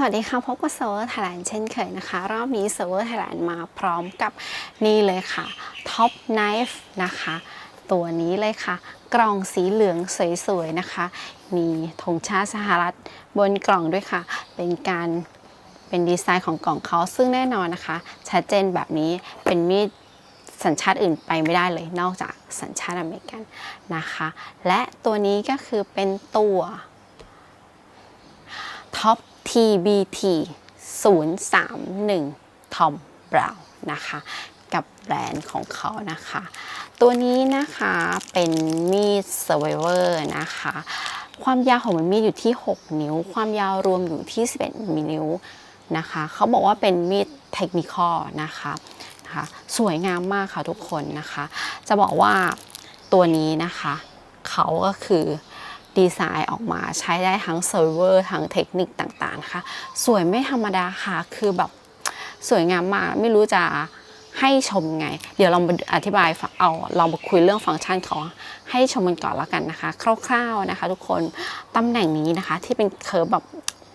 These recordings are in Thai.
สวัสดีค่ะ พบกับเซอร์ไทยแลนด์เช่นเคยนะคะ รอบนี้เซอร์ไทยแลนด์มาพร้อมกับนี่เลยค่ะ Top Knife นะคะ ตัวนี้เลยค่ะ กล่องสีเหลืองสวยๆนะคะ มีธงชาติสหรัฐบนกล่องด้วยค่ะ เป็นการเป็นดีไซน์ของกล่องเขาซึ่งแน่นอนนะคะ ชัดเจนแบบนี้เป็นมีดสัญชาติอื่นไปไม่ได้เลยนอกจากสัญชาติอเมริกันนะคะ และตัวนี้ก็คือเป็นตัว Top TBT 031 Tom Brown นะคะ กับแบรนด์ของเขานะคะ ตัวนี้นะคะเป็นมีด Survivor นะคะ ความยาวของมันมีดอยู่ที่ 6 นิ้ว ความยาวรวมอยู่ที่ 11มิลนิ้วนะคะเขาบอกว่าเป็นมีดเทคนิคอลนะคะนะคะสวยงามมากค่ะทุกคนนะคะ จะบอกว่าตัวนี้นะคะเขาก็คือ ดีไซน์ออกมาใช้ได้ทั้งเซิร์ฟเวอร์ทั้งเทคนิคต่างๆนะคะสวยไม่ธรรมดาค่ะคือแบบสวยงามมากไม่รู้จะให้ชมไง เดี๋ยวเราอธิบายเอาเรามาคุยเรื่องฟังก์ชันเขาให้ชมกันก่อนแล้วกันนะคะ คร่าวๆนะคะ ทุกคนตำแหน่งนี้นะคะ ที่เป็นเคอร์แบบ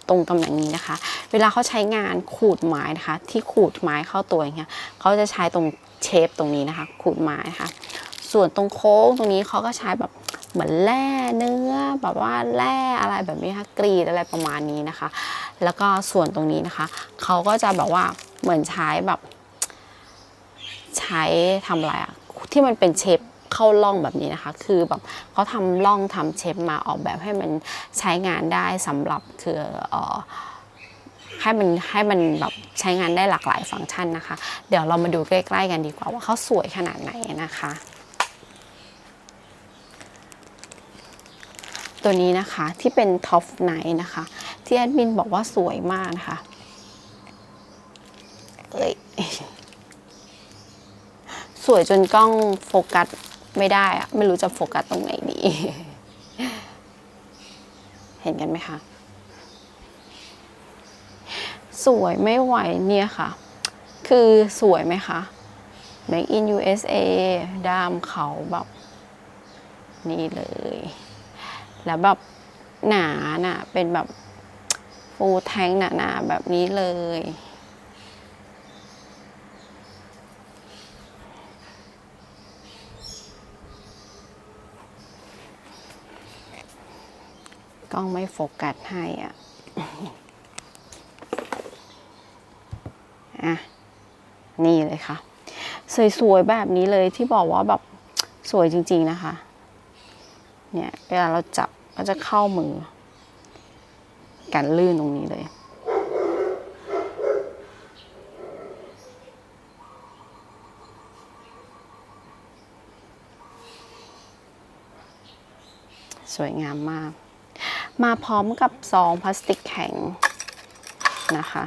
ตรงตำแหน่งนี้นะคะ เวลาเขาใช้งานขูดไม้นะคะ ที่ขูดไม้เข้าตัวอย่างเงี้ยเขาจะใช้ตรงเชฟตรงนี้นะคะ ขูดไม้นะคะ ส่วนตรงโค้งตรงนี้เขาก็ใช้แบบ เหมือนแร่เนื้อแบบว่าแร่อะไรแบบนี้ค่ะกรีดอะไรประมาณนี้นะคะ แล้วก็ส่วนตรงนี้นะคะเขาก็จะแบบว่าเหมือนใช้แบบ ใช้ทำอะไรอะที่มันเป็นเชฟเข้าร่องแบบนี้นะคะ คือแบบเขาทำร่องทำเชฟมาออกแบบให้มันใช้งานได้สำหรับคือเออให้มันให้มันแบบใช้งานได้หลากหลายฟังก์ชันนะคะ เดี๋ยวเรามาดูใกล้ ๆ กันดีกว่าว่าเขาสวยขนาดไหนนะคะ ตัวนี้นะคะที่เป็นท็อปไนนะคะ ที่แอดมินบอกว่าสวยมากนะคะเอ้ยสวยจนกล้องโฟกัสไม่ได้อะไม่รู้จะโฟกัสตรงไหนดี เห็นกันไหมคะสวยไม่ไหวเนี่ยค่ะ คือสวยไหมคะ Make in USA ด้ามเขาแบบ นี่เลย แล้วแบบหนาน่ะเป็นแบบฟูแทงหนาๆแบบนี้เลย กล้องไม่โฟกัสให้อะอะ นี่เลยค่ะ สวยๆแบบนี้เลยที่บอกว่าแบบสวยจริง ๆ นะคะ เนี่ยเวลาเราจับก็จะเข้ามือ กันลื่นตรงนี้เลย สวยงามมาก มาพร้อมกับซองพลาสติกแข็งนะคะ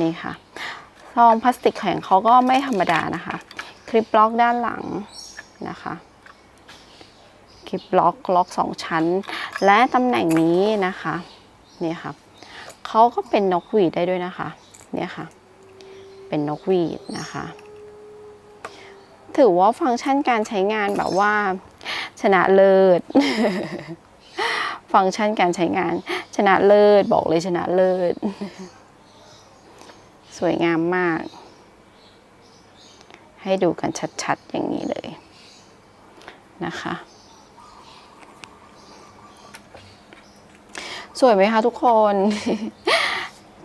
นี่ค่ะ ซองพลาสติกแข็งเขาก็ไม่ธรรมดานะคะ คลิปล็อกด้านหลังนะคะ คลิปล็อกล็อกสองชั้น และตำแหน่งนี้นะคะนี่ค่ะเขาก็เป็นนกหวีดได้ด้วยนะคะเนี่ยค่ะ เป็นนกหวีดนะคะ ถือว่าฟังก์ชันการใช้งานแบบว่า ชนะเลิศฟังก์ชันการใช้งาน ชนะเลิศบอกเลยชนะเลิศ สวยงามมาก ให้ดูกันชัดๆอย่างนี้เลยนะคะ สวยไหมคะทุกคน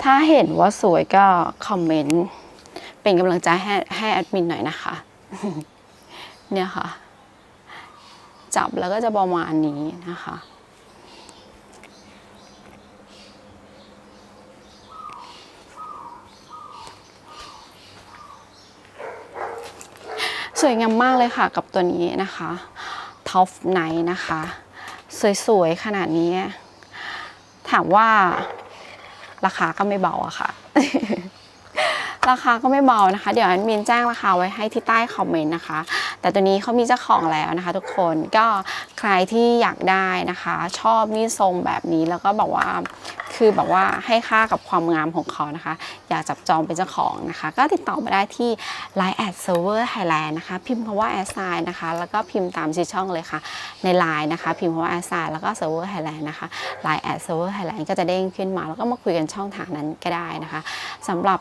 ถ้าเห็นว่าสวยก็คอมเมนต์เป็นกำลังใจให้ให้แอดมินหน่อยนะคะ เนี่ยค่ะ จับแล้วก็จะประมาณนี้นะคะสวยงามมากเลยค่ะกับตัวนี้นะคะท็อปไนนะคะ สวยๆ ขนาดนี้ ถามว่าราคาก็ไม่เบาอะค่ะ ราคาก็ไม่เบานะคะ เดี๋ยวแอดมินแจ้งราคาไว้ให้ที่ใต้คอมเมนต์นะคะ แต่ตัวนี้เขามีเจ้าของแล้วนะคะ ทุกคนก็ใครที่อยากได้นะคะ ชอบนี่ทรงแบบนี้แล้วก็บอกว่า คือแบบว่าให้ค่ากับความงามของเขานะคะ อยากจับจองเป็นเจ้าของนะคะ ก็ติดต่อมาได้ที่ Line at server Thailand นะคะ พิมพ์คำว่า a s s i นะคะ แล้วก็พิมพ์ตามชื่อช่องเลยค่ะ ใน Line นะคะ พิมพ์คำว่า a s s i แล้วก็ server Thailand นะคะ Line at server Thailand ก็จะเด้งขึ้นมา แล้วก็มาคุยกันช่องทางนั้นก็ได้นะคะสำหรับ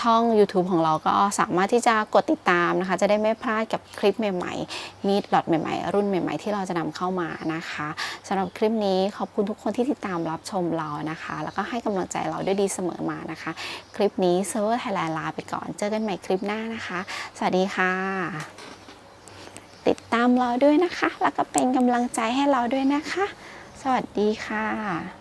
ช่อง YouTube ของเราก็สามารถที่จะกดติดตามนะคะ จะได้ไม่พลาดกับคลิปใหม่ๆ มีดหลอดใหม่ๆ รุ่นใหม่ ๆ ที่เราจะนำเข้ามานะคะสำหรับคลิปนี้ขอบคุณทุกคนที่ติดตามรับชมเรานะคะ แล้วก็ให้กำลังใจเราด้วยดีเสมอมานะคะ คลิปนี้ Server Thailand ลาไปก่อน เจอกันใหม่คลิปหน้านะคะ สวัสดีค่ะ ติดตามเราด้วยนะคะ แล้วก็เป็นกำลังใจให้เราด้วยนะคะ สวัสดีค่ะ